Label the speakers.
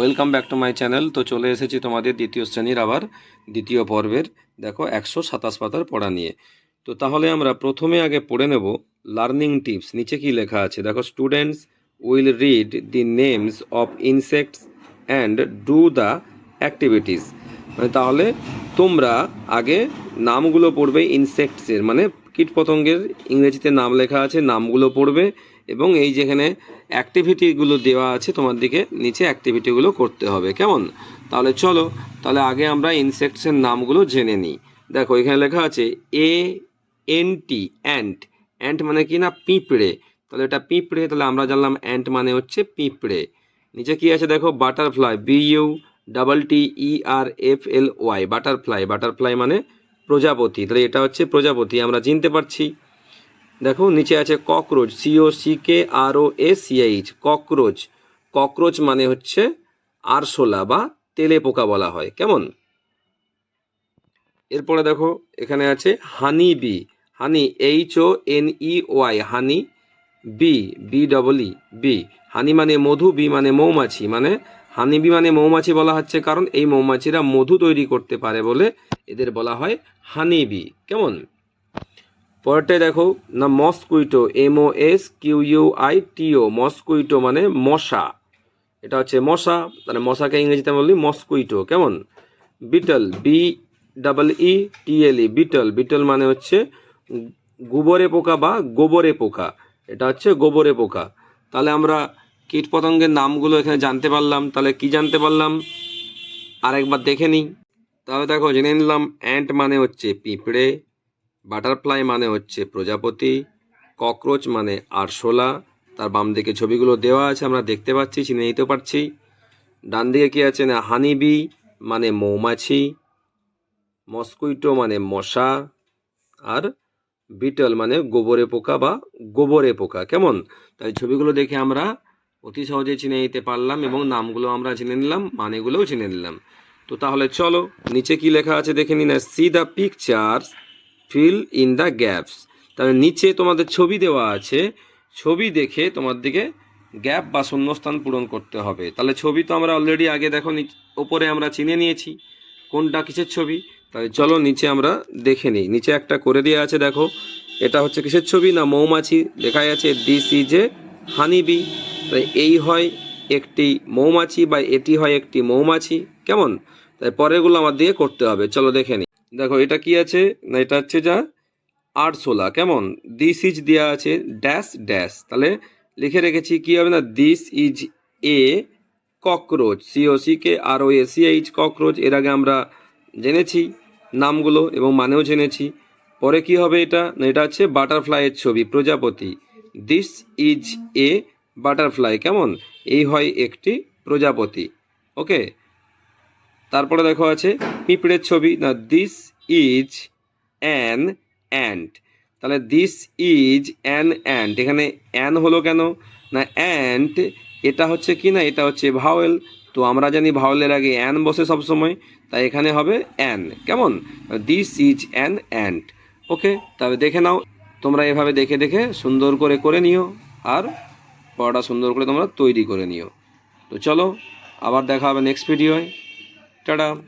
Speaker 1: Welcome back to my channel তো চলে এসেছি তোমাদের দ্বিতীয় শ্রেণির আবার দ্বিতীয় পর্বের, দেখো একশো সাতাশ পাতার পড়া নিয়ে। তো তাহলে আমরা প্রথমে আগে পড়ে নেব লার্নিং টিপস নিচে কি লেখা আছে? দেখো students will read the names of insects and do the activities মানে তাহলে তোমরা আগে নামগুলো পড়বে ইনসেক্টসের মানে কীটপতঙ্গের ইংরেজিতে নাম লেখা আছে, নামগুলো পড়বে এবং এই যেখানে অ্যাক্টিভিটিগুলো দেওয়া আছে তোমার দিকে, নিচে অ্যাক্টিভিটিগুলো করতে হবে, কেমন? তাহলে চলো, তাহলে আগে আমরা ইনসেক্টসের নামগুলো জেনে নিই। দেখো, এখানে লেখা আছে A N T ant ant মানে কি না? পিঁপড়ে। তাহলে এটা পিঁপড়ে, তাহলে আমরা জানলাম অ্যান্ট মানে হচ্ছে পিঁপড়ে। নিচে কি আছে দেখো? Butterfly B U double T E R F L Y butterfly butterfly মানে প্রজাপতি। তাহলে এটা হচ্ছে প্রজাপতি, আমরা চিনতে পারছি। দেখো, নিচে আছে cockroach C O C K R O S C H cockroach cockroach মানে হচ্ছে আরশোলা বা তেলে পোকা বলা হয়, কেমন? এরপরে দেখো, এখানে আছে honey bee honey H O N E Y honey bee B double E bee honey মানে মধু বি মানে মৌমাছি মানে হানি বি মানে মৌমাছি বলা হচ্ছে কারণ এই মৌমাছিরা মধু তৈরি করতে পারে বলে এদের বলা হয় হানি বি কেমন? পরেরটায় দেখো, না mosquito M O S Q U I T O mosquito মানে মশা। এটা হচ্ছে মশা মানে মশাকে ইংরেজিতে বলি মস্কুইটো কেমন? Beetle B double E T L E beetle. Beetle মানে হচ্ছে গোবরে পোকা বা গোবরে পোকা। এটা হচ্ছে গোবরে পোকা। তাহলে আমরা কীটপতঙ্গের নামগুলো এখানে জানতে পারলাম। তাহলে কি জানতে পারলাম? আরেকবার দেখে নিই। তাহলে দেখো, জেনে নিলাম অ্যান্ট মানে হচ্ছে পিঁপড়ে। বাটারফ্লাই মানে হচ্ছে প্রজাপতি, ককরোচ মানে আরশোলা। তার বাম দিকে ছবিগুলো দেওয়া আছে, আমরা দেখতে পাচ্ছি, চিনে নিতে পারছি। ডান দিকে কি আছে না, হানিবি মানে মৌমাছি, মস্কুইটো মানে মশা, আর বিটল মানে গোবরে পোকা বা গোবরে পোকা। কেমন? তাই ছবিগুলো দেখে আমরা অতি সহজে চিনে নিতে পারলাম এবং নামগুলো আমরা চিনে নিলাম, মানেগুলোও চিনে নিলাম। তো তাহলে চলো, নিচে কি লেখা আছে দেখে নিন see the pictures fill in the gaps তাহলে নিচে তোমাদের ছবি দেওয়া আছে। ছবি দেখে তোমার দিকে গ্যাপ বা শূন্যস্থান পূরণ করতে হবে। তাহলে ছবি তো আমরা অলরেডি আগে দেখো ওপরে আমরা চিনে নিয়েছি। কোনটা কিসের ছবি? তাহলে চলো নিচে আমরা দেখে নিই। নিচে একটা করে দেওয়া আছে, দেখো। এটা হচ্ছে কিসের ছবি? না, মৌমাছি। দেখা যাচ্ছে দিস ইজ এ হানিবি তাই এই হয় একটি মৌমাছি বা এটি হয় একটি মৌমাছি। কেমন? তাই পরেরগুলো আমার দিয়ে করতে হবে। চলো দেখে নিই। দেখো, এটা কি আছে? না, এটা হচ্ছে যা? আরশোলা কেমন? দিস ইজ দেওয়া আছে ড্যাশ ড্যাশ তাহলে লিখে রেখেছি কি হবে না? This is a cockroach C K R O A C H cockroach এর আগে আমরা জেনেছি নামগুলো এবং মানেও জেনেছি। পরে কি হবে এটা? না, এটা হচ্ছে বাটারফ্লাইয়ের ছবি, প্রজাপতি। দিস ইজ এ বাটারফ্লাই কেমন? এই হয় একটি প্রজাপতি। ওকে তারপরে দেখো আছে, পিঁপড়ের ছবি, না দিস ইজ অ্যান অ্যান্ট তাহলে দিস ইজ অ্যান অ্যান্ট এখানে অ্যান হলো কেন? না অ্যান্ট এটা হচ্ছে কি না? এটা হচ্ছে ভাওয়েল তো আমরা জানি ভাওয়েলের আগে অ্যান বসে সবসময়, তাই এখানে হবে অ্যান কেমন? This is an ant okay তবে দেখে নাও, তোমরা এভাবে দেখে দেখে সুন্দর করে করে নিও, আর পড়াটা সুন্দর করে তোমরা তৈরি করে নিও। তো চলো, আবার দেখা হবে নেক্সট ভিডিওয় tada